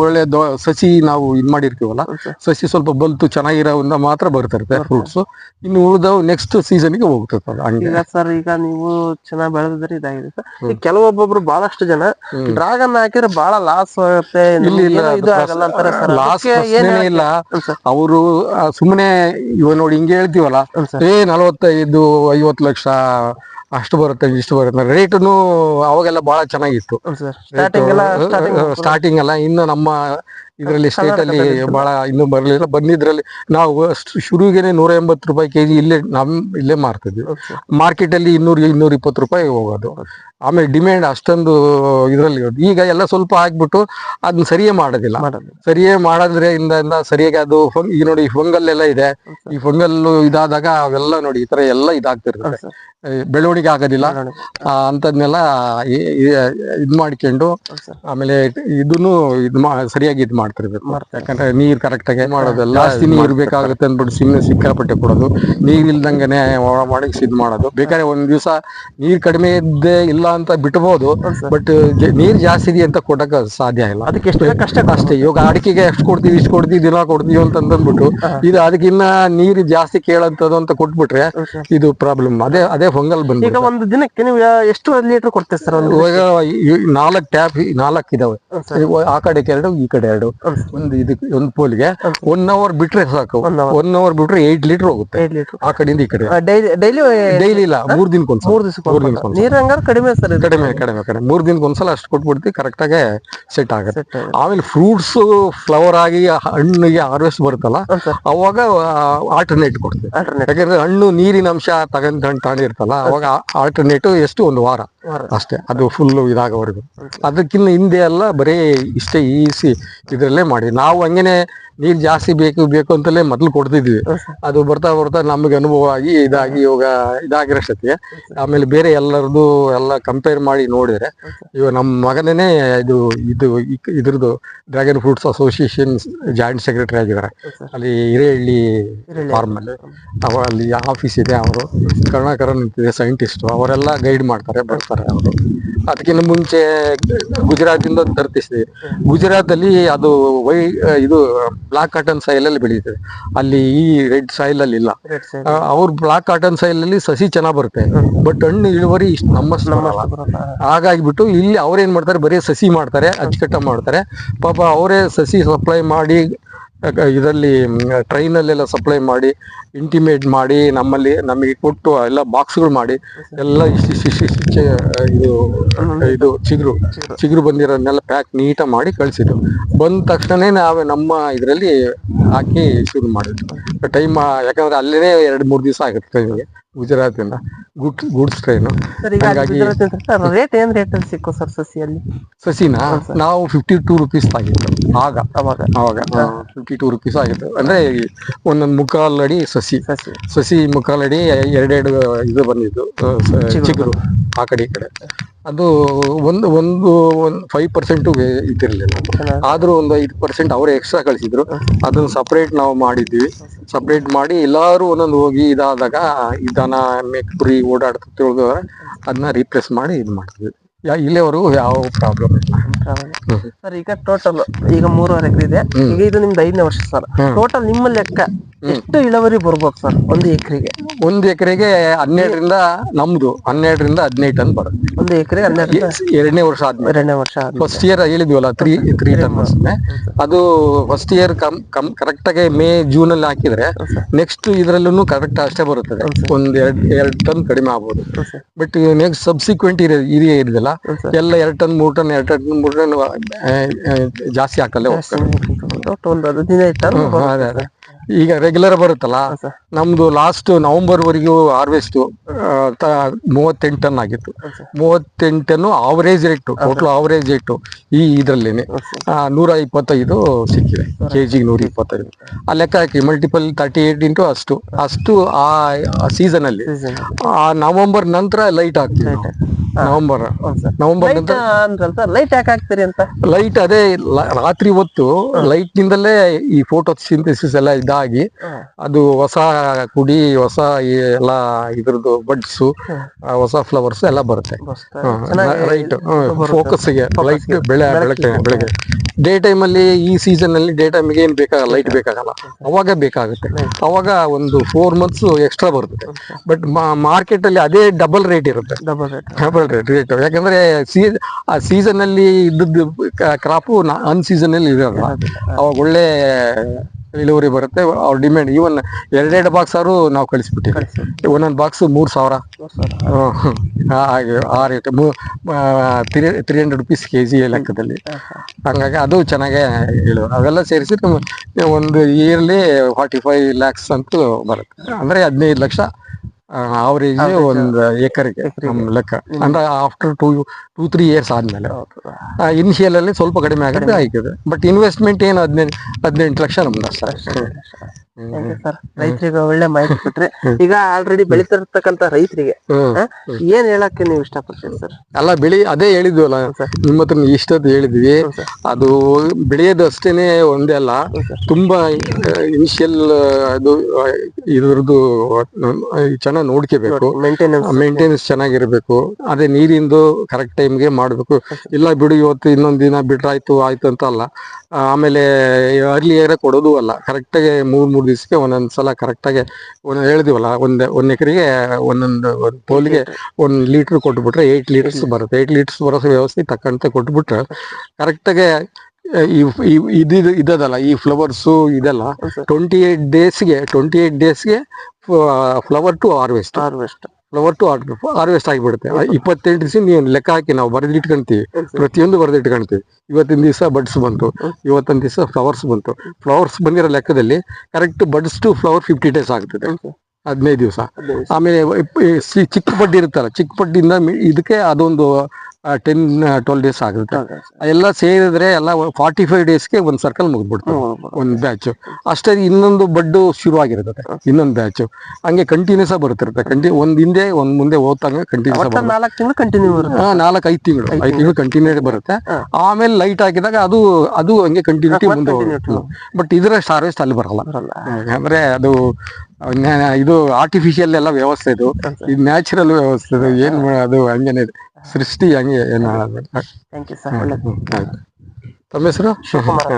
ಒಳ್ಳೆ ಸಸಿ ನಾವು ಇದ್ ಮಾಡಿರ್ತೀವಲ್ಲ ಸಸಿ ಸ್ವಲ್ಪ ಬಲ್ತು ಚೆನ್ನಾಗಿರೋದ್ರಿಂದ ಮಾತ್ರ ಬರ್ತಿರುತ್ತೆ ಫ್ರೂಟ್ಸ್ ಇನ್ನು ಉಳಿದವು ನೆಕ್ಸ್ಟ್ ಸೀಸನ್ಗೆ ಅದು ಹಂಗೆ. ಈಗ ಸರ್ ಈಗ ನೀವು ಚೆನ್ನಾಗಿ ಬೆಳೆದಿದ್ರೆ ಇದಾಗಿದೆ ಸರ್. ಕೆಲವೊಬ್ಬೊಬ್ರು ಬಹಳಷ್ಟು ಜನ ಡ್ರಾಗನ್ ಹಾಕಿದ್ರೆ ಬಹಳ ಲಾಸ್ ಆಗುತ್ತೆ ಇಲ್ಲಿ ಇಲ್ಲ ಏನೋ ಅವರು ಸುಮ್ಮನೆ ಇವ ನೋಡಿ ಹಿಂಗೆ ಹೇಳ್ತೀವಲ್ಲ ಏ ನಲವತ್ತೈದು ಐವತ್ತು ಲಕ್ಷ ಅಷ್ಟು ಬರುತ್ತೆ ಇಷ್ಟು ಬರುತ್ತೆ. ರೇಟನು ಅವಾಗೆಲ್ಲ ಬಹಳ ಚೆನ್ನಾಗಿತ್ತು. ಸರ್. ಸ್ಟಾರ್ಟಿಂಗ್ ಎಲ್ಲ ಸ್ಟಾರ್ಟಿಂಗ್ ಸ್ಟಾರ್ಟಿಂಗ್ ಎಲ್ಲ ಇನ್ನು ನಮ್ಮ ಇದರಲ್ಲಿ ಸ್ಟೇಟ್ ಅಲ್ಲಿ ಬಹಳ ಇನ್ನೂ ಬರಲಿಲ್ಲ. ಬಂದಿದ್ರಲ್ಲಿ ನಾವು ಅಷ್ಟು ಶುರುವಿಗೆನೆ ನೂರ ಎಂಬತ್ತು ರೂಪಾಯಿ ಕೆಜಿ ಇಲ್ಲೇ ನಮ್ ಇಲ್ಲೇ ಮಾರ್ತಿದ್ವಿ. ಮಾರ್ಕೆಟ್ ಅಲ್ಲಿ ಇನ್ನೂರು ಇನ್ನೂರ ಇಪ್ಪತ್ತು ರೂಪಾಯಿ ಹೋಗೋದು. ಆಮೇಲೆ ಡಿಮ್ಯಾಂಡ್ ಅಷ್ಟೊಂದು ಇದರಲ್ಲಿ ಈಗ ಎಲ್ಲ ಸ್ವಲ್ಪ ಹಾಕ್ಬಿಟ್ಟು ಅದನ್ನ ಸರಿಯೇ ಮಾಡೋದಿಲ್ಲ. ಸರಿಯೇ ಮಾಡಿದ್ರೆ ಇಂದ ಇಂದ ಸರಿಯಾಗಿ ಅದು ಈಗ ನೋಡಿ ಫಂಗಲ್ ಎಲ್ಲ ಇದೆ. ಈ ಫಂಗಲ್ ಇದಾದಾಗ ಅವೆಲ್ಲ ನೋಡಿ ಈ ತರ ಎಲ್ಲ ಇದಾಗ್ತಿರ್ತದೆ ಬೆಳವಣಿಗೆ ಆಗೋದಿಲ್ಲ. ಅಂತದನ್ನೆಲ್ಲ ಇದ್ ಮಾಡ್ಕೊಂಡು ಆಮೇಲೆ ಇದನ್ನು ಇದ್ ಮಾ ಸರಿಯಾಗಿ ಇದ್ ಮಾಡ್ತಿರ್ಬೇಕು. ಮಾಡ್ತಾರೆ. ಯಾಕಂದ್ರೆ ನೀರ್ ಕರೆಕ್ಟ್ ಆಗಿ ಮಾಡೋದೆಲ್ಲ ಜಾಸ್ತಿ ನೀರ್ ಬೇಕಾಗುತ್ತೆ ಅಂದ್ಬಿಟ್ಟು ಸುಮ್ಮನೆ ಸಿಕ್ಕಾಪಟ್ಟೆ ಕೊಡೋದು. ನೀರ್ ಇಲ್ದಂಗೆನೆ ಒಳ ಮಾಡಿ ಇದ್ ಮಾಡೋದು. ಬೇಕಾದ್ರೆ ಒಂದ್ ದಿವಸ ನೀರ್ ಕಡಿಮೆ ಇದ್ದೇ ಇಲ್ಲ ಅಂತ ಬಿಟ್ಬೋದು ಬಟ್ ನೀರ್ ಜಾಸ್ತಿ ಇದೆ ಅಂತ ಕೊಡಕ್ ಸಾಧ್ಯ ಇಲ್ಲ. ಅದಕ್ಕೆ ಎಷ್ಟು ಕಷ್ಟ ಅಷ್ಟೇ ಇವಾಗ ಅಡಿಕೆಗೆ ಎಷ್ಟು ಕೊಡ್ತೀವಿ ಇಷ್ಟು ಕೊಡ್ತೀವಿ ದಿನ ಕೊಡ್ತೀವಿ ಅಂತ ಅಂದ್ಬಿಟ್ಟು ಇದು ಅದಕ್ಕಿನ್ನ ನೀರು ಜಾಸ್ತಿ ಕೇಳಂತದ್ದು ಅಂತ ಕೊಟ್ಬಿಟ್ರೆ ಇದು ಪ್ರಾಬ್ಲಮ್ ಅದೇ ಅದೇ ಫಂಗಲ್ ಈಗ ಬಂದ್ಬಿಟ್ಟು ಒಂದು ದಿನಕ್ಕೆ ನೀವು ಎಷ್ಟು ಲೀಟರ್ ಕೊಡ್ತೀವಿ ಸರ್ ಇವಾಗ ನಾಲ್ಕು ಟ್ಯಾಪ್ ನಾಲ್ಕು ಇದಾವೆ. ಆ ಕಡೆಗೆ ಎರಡು ಈ ಕಡೆ ಎರಡು. ಒಂದು ಇದು ಒಂದು ಪೋಲ್ಗೆ ಒನ್ ಅವರ್ ಬಿಟ್ರೆ ಸಾಕು. ಒನ್ ಅವರ್ ಬಿಟ್ರೆ ಏಟ್ ಲೀಟರ್ ಹೋಗುತ್ತೆ. ಆ ಕಡೆಯಿಂದ ಈ ಕಡೆ. ಡೈಲಿ ಡೈಲಿ ಇಲ್ಲ ಮೂರ್ ದಿನ ಮೂರ್ ದಿವಸ ನೀರ್ ಹಂಗಾರ ಕಡಿಮೆ ಸರ್ ಕಡಿಮೆ ಕಡಿಮೆ ಕಡಿಮೆ. ಮೂರು ದಿನಕ್ಕೆ ಒಂದ್ಸಲ ಅಷ್ಟು ಕೊಟ್ಬಿಡ್ತೀವಿ ಕರೆಕ್ಟ್ ಆಗಿ ಸೆಟ್ ಆಗುತ್ತೆ. ಆಮೇಲೆ ಫ್ರೂಟ್ಸ್ ಫ್ಲವರ್ ಆಗಿ ಹಣ್ಣಿಗೆ ಹಾರ್ವೆಸ್ಟ್ ಬರುತ್ತಲ್ಲ ಅವಾಗ ಆಲ್ಟರ್ನೇಟ್ ಕೊಡ್ತೀವಿ. ಯಾಕಂದ್ರೆ ಹಣ್ಣು ನೀರಿನ ಅಂಶ ತಗೊಂಡ್ ತಗೊಂಡಿರ್ತಲ್ಲ ಅವಾಗ ಆಲ್ಟರ್ನೇಟ್ ಎಷ್ಟು ಒಂದು ವಾರ ವಾರ. ಅಷ್ಟೇ. ಅದು ಫುಲ್ ಇದಾಗವರೆಗೂ. ಅದಕ್ಕಿಂತ ಹಿಂದೆ ಎಲ್ಲ ಬರೀ ಇಷ್ಟೇ ಈಸಿ ಇದ್ರಲ್ಲೇ ಮಾಡಿ. ನಾವು ಹಂಗೇನೆ ನೀರ್ ಜಾಸ್ತಿ ಬೇಕು ಬೇಕು ಅಂತಲೇ ಮೊದಲು ಕೊಡ್ತಿದ್ವಿ. ಅದು ಬರ್ತಾ ಬರ್ತಾ ನಮಗೆ ಅನುಭವ ಆಗಿ ಇದಾಗಿ ಇವಾಗ ಇದಾಗಿರೋಷ್ಟೊತ್ತಿಗೆ ಆಮೇಲೆ ಬೇರೆ ಎಲ್ಲರದು ಎಲ್ಲ ಕಂಪೇರ್ ಮಾಡಿ ನೋಡಿದ್ರೆ ಇವಾಗ ನಮ್ಮ ಮಗನೇ ಇದು ಇದು ಇದ್ರದ್ದು dragon fruits association joint secretary ಆಗಿದ್ದಾರೆ. ಅಲ್ಲಿ ಹಿರೇಹಳ್ಳಿ ಫಾರ್ಮ್ ಅಲ್ಲಿ. ಅವ ಅಲ್ಲಿ ಆಫೀಸ್ ಇದೆ ಅವರು ಕರುಣಾಕರನ್ ಇದೆ ಸೈಂಟಿಸ್ಟ್ ಅವರೆಲ್ಲ ಗೈಡ್ ಮಾಡ್ತಾರೆ ಬರ್ತಾರೆ ಅವರು. ಅದಕ್ಕಿಂತ ಮುಂಚೆ ಗುಜರಾತಿಂದ ತರ್ತಿಸಿದೆ. ಗುಜರಾತ್ ಅಲ್ಲಿ ಅದು ವೈ ಇದು ಬ್ಲಾಕ್ ಕಾಟನ್ ಸಾಯಿಲ್ ಅಲ್ಲಿ ಬೆಳೀತದೆ ಅಲ್ಲಿ ಈ ರೆಡ್ ಸಾಯಿಲ್. ಅಲ್ಲಿ ಇಲ್ಲ ಅವ್ರು ಬ್ಲಾಕ್ ಕಾಟನ್ ಸಾಯಿಲ್ ಅಲ್ಲಿ ಸಸಿ ಚೆನ್ನಾಗಿ ಬರುತ್ತೆ. ಬಟ್ ಹಣ್ಣು ಇಳುವರಿ ಇಷ್ಟು ನಮ್ಮ ಹಾಗಾಗಿಬಿಟ್ಟು ಇಲ್ಲಿ ಅವ್ರೇನ್ ಮಾಡ್ತಾರೆ ಬರೀ ಸಸಿ ಮಾಡ್ತಾರೆ ಅಚ್ಚುಕಟ್ಟ ಮಾಡ್ತಾರೆ. ಪಾಪ ಅವರೇ ಸಸಿ ಸಪ್ಲೈ ಮಾಡಿ ಇದರಲ್ಲಿ ಟ್ರೈನಲ್ಲೆಲ್ಲ ಸಪ್ಲೈ ಮಾಡಿ ಇಂಟಿಮೇಟ್ ಮಾಡಿ, ನಮ್ಮಲ್ಲಿ, ನಮಗೆ ಕೊಟ್ಟು ಎಲ್ಲ ಬಾಕ್ಸ್ಗಳು ಮಾಡಿ, ಎಲ್ಲ ಇದು ಇದು ಚಿಗುರು ಚಿಗುರು ಬಂದಿರೋದನ್ನೆಲ್ಲ ಪ್ಯಾಕ್ ನೀಟಾಗಿ ಮಾಡಿ ಕಳಿಸಿದ್ರು. ಬಂದ ತಕ್ಷಣ ನಾವು ನಮ್ಮ ಇದರಲ್ಲಿ ಹಾಕಿ ಶುರು ಮಾಡಿದ್ವಿ. ಟೈಮ್ ಯಾಕಂದ್ರೆ ಅಲ್ಲೇ ಎರಡು ಮೂರು ದಿವಸ ಆಗುತ್ತೆ ಟ್ರೈನ್ಗೆ ಗುಜರಾತಿಂದ ಗುಡ್ ಗೂಡ್ಸ್ ಟ್ರೈನು ಸರ್ ಈಗ ಹಂಗಾಗಿ ರೇಟ್ ಏನ್ ರೇಟ್ ಅಲ್ಲಿ ಸಿಕ್ಕೋ ಸರ್ ಸಸಿಯಲ್ಲಿ? ಸಸಿನ? ನಾವು ಫಿಫ್ಟಿ ಟೂ ರುಪೀಸ್ ಆಗಿತ್ತು ಆಗ. ಅವಾಗ. ಅವಾಗ. ಫಿಫ್ಟಿ ಟೂ ರುಪೀಸ್ ಆಗಿತ್ತು. ಅಂದ್ರೆ ಒಂದೊಂದು ಮುಕ್ಕಾಲು ಅಡಿ ಸಸಿ. ಸಸಿ. ಸಸಿ ಮುಕ್ಕಾಲ್ ಅಡಿ ಎರಡೆರಡು ಇದು ಬಂದಿದ್ದು ಆ, ಸ- ಚಿಗುರು ಆ ಕಡೆ ಈ ಕಡೆ. ಅದು ಒಂದು ಒಂದು ಒಂದು ಫೈವ್ ಪರ್ಸೆಂಟು ಇದಿರಲಿಲ್ಲ ಆದ್ರೂ ಒಂದು ಐದು ಪರ್ಸೆಂಟ್ ಅವರೇ ಎಕ್ಸ್ಟ್ರಾ ಕಳಿಸಿದ್ರು. ಅದನ್ನ ಸಪ್ರೇಟ್ ನಾವು ಮಾಡಿದ್ವಿ. ಸಪ್ರೇಟ್ ಮಾಡಿ ಎಲ್ಲಾರು ಒಂದೊಂದು ಹೋಗಿ ಇದಾದಾಗ ಇದನ್ನ ದನ ಪುರಿ ಓಡಾಡ್ತಾ ತಿಳಿದವ್ರೆ ಅದನ್ನ ರೀಪ್ಲೇಸ್ ಮಾಡಿ ಇದು ಮಾಡ್ತೀವಿ ಯಾ ಇಲ್ಲಿವರೆಗೂ ಯಾವ ಪ್ರಾಬ್ಲಮ್ ಇಲ್ಲ. ಸರ್ ಈಗ ಟೋಟಲ್ ಈಗ ಮೂರುವರೆ ಎಕರೆ ಇದೆ. ಈಗ ಇದು ನಿಮ್ದು ಐದನೇ ವರ್ಷ ಸರ್. ಟೋಟಲ್ ನಿಮ್ಮ ಲೆಕ್ಕ ಎಷ್ಟು ಇಳುವರಿ ಬರ್ಬೋದು ಸರ್ ಒಂದು ಎಕರೆಗೆ? ಒಂದು ಎಕರೆಗೆ ಹನ್ನೆರಡರಿಂದ ನಮ್ದು ಹನ್ನೆರಡರಿಂದ ಹದಿನೈದು ಟನ್ ಬರುತ್ತೆ. ಒಂದು ಎಕರೆಗೆ ಹನ್ನೆರಡು ಎರಡನೇ ವರ್ಷ ಆದ್ಮೇಲೆ. ಎರಡನೇ ವರ್ಷ ಫಸ್ಟ್ ಇಯರ್ ಹೇಳಿದ್ವಲ್ಲ ತ್ರೀ ತ್ರೀ ಟನ್ ಅದು first year come come correct ಆಗಿ ಮೇ ಜೂನ್ ಅಲ್ಲಿ ಹಾಕಿದ್ರೆ ನೆಕ್ಸ್ಟ್ ಇದ್ರಲ್ಲೂ ಕರೆಕ್ಟ್ ಅಷ್ಟೇ ಬರುತ್ತದೆ ಒಂದ್ ಎರಡ್ ಎರಡ್ ಟನ್ ಕಡಿಮೆ ಆಗ್ಬೋದು. ಬಟ್ ನೆಕ್ಸ್ಟ್ ಸಬ್ಸಿಕ್ವೆಂಟ್ ಇರಿಯ ಇರಲಿಲ್ಲ ಎಲ್ಲ ಎರಡ್ ಟನ್ ಮೂರ್ ಟನ್ ಎರಡ್ ಟನ್ ಮೂರ್ ಆ, ಜಾಸ್ತಿ ಹಾಕಲ್ಲೇ ಹೋಗ್ತಾರೆ ಒಟ್ಟು ಒಂದು ಹದಿನೈದು ಟನ್ ಹ್ಮ್, ಅದೇ ಅದೇ. ಈಗ ರೆಗ್ಯುಲರ್ ಬರುತ್ತಲ್ಲ ನಮ್ದು ಲಾಸ್ಟ್ ನವೆಂಬರ್ ವರೆಗೂ ಹಾರ್ವೆಸ್ಟ್ ಮೂವತ್ತೆಂಟು ಟನ್ ಆಗಿತ್ತು. ಮೂವತ್ತೆಂಟನ್ನು ಮೂವತ್ತೆಂಟು average rate total average rate ಈ ಇದ್ರಲ್ಲೇನೆ. ನೂರ ಇಪ್ಪತ್ತೈದು ಸಿಕ್ಕಿದೆ ಕೆ ಜಿಗೆ ನೂರ ಇಪ್ಪತ್ತೈದು. ಆ ಲೆಕ್ಕ ಹಾಕಿ ಮಲ್ಟಿಪಲ್ ತರ್ಟಿ ಏಟ್ ಇಂಟು ಅಷ್ಟು. ಅಷ್ಟು ಆ ಸೀಸನ್ ಅಲ್ಲಿ ಆ ನವೆಂಬರ್ ನಂತರ ಲೈಟ್ ನಾವು. ನವೆಂಬರ್ ನವೆಂಬರ್ ಸರ್ ಲೈಟ್ ಯಾಕೆ ಹಾಕ್ತೀರಿ ಅಂತ? ಲೈಟ್ ಅದೇ ರಾತ್ರಿ ಹೊತ್ತು ಲೈಟ್ ನಿಂದಲೇ ಈ ಫೋಟೋ ಸಿಂಥೆಸಿಸ್ ಎಲ್ಲ ಇದಾಗಿ ಅದು ಹೊಸ ಕುಡಿ ಹೊಸ ಎಲ್ಲ ಇದ್ರದ್ದು ಬಡ್ಸು ಹೊಸ ಫ್ಲವರ್ಸ್ ಎಲ್ಲ ಬರುತ್ತೆ. ಲೈಟ್ ಫೋಕಸ್ಗೆ ಲೈಟ್ ಬೆಳೆ ಬೆಳಕ್ಕೆ ಬೆಳಗ್ಗೆ ಡೇ ಟೈಮ್ ಅಲ್ಲಿ ಈ ಸೀಸನ್ ಅಲ್ಲಿ ಡೇ ಟೈಮ್ಗೆ ಏನ್ ಬೇಕಾಗಲ್ಲ ಲೈಟ್ ಬೇಕಾಗಲ್ಲ. ಅವಾಗ ಬೇಕಾಗುತ್ತೆ. ಅವಾಗ ಒಂದು ಫೋರ್ ಮಂತ್ಸ್ ಎಕ್ಸ್ಟ್ರಾ ಬರುತ್ತೆ. ಬಟ್ ಮಾರ್ಕೆಟ್ ಅಲ್ಲಿ ಅದೇ ಡಬಲ್ ರೇಟ್ ಇರುತ್ತೆ. Double rate double rate rate ಯಾಕಂದ್ರೆ ಸೀ ಆ ಸೀಸನ್ ಅಲ್ಲಿ ಇದ್ದದ್ದು ಕ್ರಾಪು ಅನ್ ಸೀಸನ್ ಅಲ್ಲಿ ಇರಲ್ಲ. ಅವಾಗ ಒಳ್ಳೆ ಇಳುವರಿ ಬರುತ್ತೆ. ಅವ್ರ ಡಿಮ್ಯಾಂಡ್ ಈವನ್ ಎರಡೆರಡು ಬಾಕ್ಸ್ ಅವರು ನಾವು ಕಳಿಸ್ಬಿಟ್ಟಿವಿ ಒಂದೊಂದು ಬಾಕ್ಸ್ ಮೂರ್ ಸಾವಿರ. ಹಾಗೆ ಆ rate three hundred rupees K G ಲೆಕ್ಕದಲ್ಲಿ. ಹಂಗಾಗಿ ಅದು ಚೆನ್ನಾಗೆ ಇಳು ಅವೆಲ್ಲ ಸೇರಿಸಿ ಒಂದು ಇಯರ್ಲಿ ಫಾರ್ಟಿ ಫೈವ್ ಲ್ಯಾಕ್ಸ್ ಅಂತೂ ಬರುತ್ತೆ. ಅಂದ್ರೆ ಹದಿನೈದು ಲಕ್ಷ ಅವರೇಜ್ ಒಂದು ಎಕರೆಗೆ ನಮ್ಮ ಲೆಕ್ಕ. ಅಂದ್ರೆ after two two three years ಆದ್ಮೇಲೆ. ಇನಿಷಿಯಲ್ ಅಲ್ಲಿ ಸ್ವಲ್ಪ ಕಡಿಮೆ ಆಗುತ್ತೆ ಆಯ್ತದೆ ಬಟ್ ಇನ್ವೆಸ್ಟ್ಮೆಂಟ್ ಏನು ಹದಿನೆಂಟು ಹದಿನೆಂಟು ಲಕ್ಷ ನಮ್ದು ಅಷ್ಟೇ. ಸರ್ ರೈತರಿಗೆ ಒಳ್ಳೆ ಮಾಹಿತಿ ಕೊಟ್ರಿ. ಈಗ ಆಲ್ರೆಡಿ ಬೆಳಿತಿರ್ತಕ್ಕಂತ ರೈತರಿಗೆ ಏನ್ ಹೇಳಕ್ಕೆ ನೀವು ಇಷ್ಟಪಡ್ತೀರಿ ಸರ್? ಅಲ್ಲ ಬೆಳಿ ಅದೇ ಹೇಳಿದ್ವಲ್ಲ ನಿಮ್ಮ ಹತ್ರ ಇಷ್ಟದ್ ಹೇಳಿದ್ವಿ. ಅದು ಬೆಳೆಯೋದು ಅಷ್ಟೇನೆ ಒಂದೇ ಅಲ್ಲ ತುಂಬಾ ಇನಿಷಿಯಲ್ ಅದು ಇದ್ರದ್ದು ಚೆನ್ನಾಗಿ ನೋಡ್ಕೋಬೇಕು. ಮೇಂಟೆನೆನ್ಸ್ ಚೆನ್ನಾಗಿರ್ಬೇಕು. ಅದೇ ನೀರಿಂದು ಕರೆಕ್ಟ್ ಟೈಮ್ಗೆ ಮಾಡಬೇಕು. ಇಲ್ಲ ಬಿಡು ಇವತ್ತು ಇನ್ನೊಂದ್ ದಿನ ಬಿಟ್ರಾಯ್ತು ಆಯ್ತು ಅಂತ ಅಲ್ಲ. ಆಮೇಲೆ ಅರ್ಲಿ ಏರ ಕೊಡೋದು ಅಲ್ಲ. ಕರೆಕ್ಟಾಗಿ ಮೂರ್ ಮೂರು ದಿವಸಕ್ಕೆ ಒಂದೊಂದ್ ಸಲ ಕರೆಕ್ಟಾಗಿ ಒಂದ್ ಹೇಳಿದಿವಲ್ಲ ಒಂದ್ ಒಂದ್ ಎಕರೆಗೆ ಒಂದೊಂದು ಒಂದು ಪೋಲಿಗೆ ಒಂದ್ ಲೀಟರ್ ಕೊಟ್ಬಿಟ್ರೆ ಏಯ್ಟ್ ಲೀಟರ್ಸ್ ಬರುತ್ತೆ. ಏಯ್ಟ್ ಲೀಟರ್ಸ್ ಬರೋ ವ್ಯವಸ್ಥೆ ತಕ್ಕಂತೆ ಕೊಟ್ಬಿಟ್ರೆ ಕರೆಕ್ಟಾಗಿ ಈ- ಇದು ಇದದಲ್ಲ ಈ ಫ್ಲವರ್ಸು ಇದೆಲ್ಲ ಟ್ವೆಂಟಿ ಏಟ್ ಡೇಸ್ಗೆ ಟ್ವೆಂಟಿ ಏಟ್ ಡೇಸ್ಗೆ flower to harvest harvest flower to harvest ಆಗಿಬಿಡುತ್ತೆ. ಇಪ್ಪತ್ತೆಂಟು ದಿವಸ ನೀವು ಲೆಕ್ಕ ಹಾಕಿ ನಾವು ಬರೆದಿಟ್ಕೊಂತೀವಿ ಪ್ರತಿಯೊಂದು ಬರೆದಿಟ್ಕೊಂತೀವಿ ಇವತ್ತಿನ ದಿವಸ ಬಡ್ಸ್ ಬಂತು. ಇವತ್ತಿನ ದಿವಸ ಫ್ಲವರ್ಸ್ ಬಂತು. ಫ್ಲವರ್ಸ್ ಬಂದಿರೋ ಲೆಕ್ಕದಲ್ಲಿ correct buds to flower fifty days ಆಗ್ತದೆ. ಹದಿನೈದು ದಿವಸ. ಆಮೇಲೆ ಚಿಕ್ಕ ಪಡ್ಡಿ ಇರುತ್ತಲ್ಲ ಚಿಕ್ಕ ಪಡ್ಡಿಯಿಂದ ಇದಕ್ಕೆ ಅದೊಂದು ಟೆನ್ ಟ್ವೆಲ್ ಡೇಸ್ ಆಗುತ್ತೆ. ಎಲ್ಲ ಸೇರಿದ್ರೆ ಎಲ್ಲ ಫಾರ್ಟಿ ಫೈವ್ ಡೇಸ್ಗೆ ಒಂದು ಸರ್ಕಲ್ ಮುಗಿದ್ಬಿಡ್ತು. ಒಂದು ಬ್ಯಾಚ್ ಅಷ್ಟೇ ಇನ್ನೊಂದು ಬಡ್ಡು ಶುರು ಆಗಿರ್ತದೆ ಇನ್ನೊಂದು ಬ್ಯಾಚ್ ಹಂಗೆ ಕಂಟಿನ್ಯೂಸ್ ಆಗಿ ಬರ್ತಿರುತ್ತೆ ಕಂಟಿ ಒಂದ್ ಹಿಂದೆ ಒಂದ್ ಮುಂದೆ ಹೋಗ್ತಂಗೆ ಕಂಟಿನ್ಯೂಸ್ ನಾಲ್ಕು ತಿಂಗಳು ಕಂಟಿನ್ಯೂ ಹಾಂ ನಾಲ್ಕು ಐದು ತಿಂಗಳು. ಐದು ತಿಂಗಳು ಕಂಟಿನ್ಯೂ ಬರುತ್ತೆ. ಆಮೇಲೆ ಲೈಟ್ ಹಾಕಿದಾಗ ಅದು ಅದು ಹಂಗೆ ಕಂಟಿನ್ಯೂಟಿ ಮುಂದೆ. ಬಟ್ ಇದರ ಹಾರ್ವೆಸ್ಟ್ ಅಲ್ಲಿ ಬರಲ್ಲ. ಬರಲ್ಲ. ಅಂದ್ರೆ ಅದು ಇದು ಆರ್ಟಿಫಿಷಿಯಲ್ ಎಲ್ಲ ವ್ಯವಸ್ಥೆ ಇದು. ಇದು ನ್ಯಾಚುರಲ್ ವ್ಯವಸ್ಥೆ ಇದು. ಏನ್ ಅದು ಹಂಗೇನೆ ಇದೆ. ಸೃಷ್ಟಿ ಹಂಗೆ ಏನು ಥ್ಯಾಂಕ್ ಯು ಸರ್ ಒಳ್ಳೆ ತಮ್ಮ ಹೆಸರು? ಶಿವಕುಮಾರ್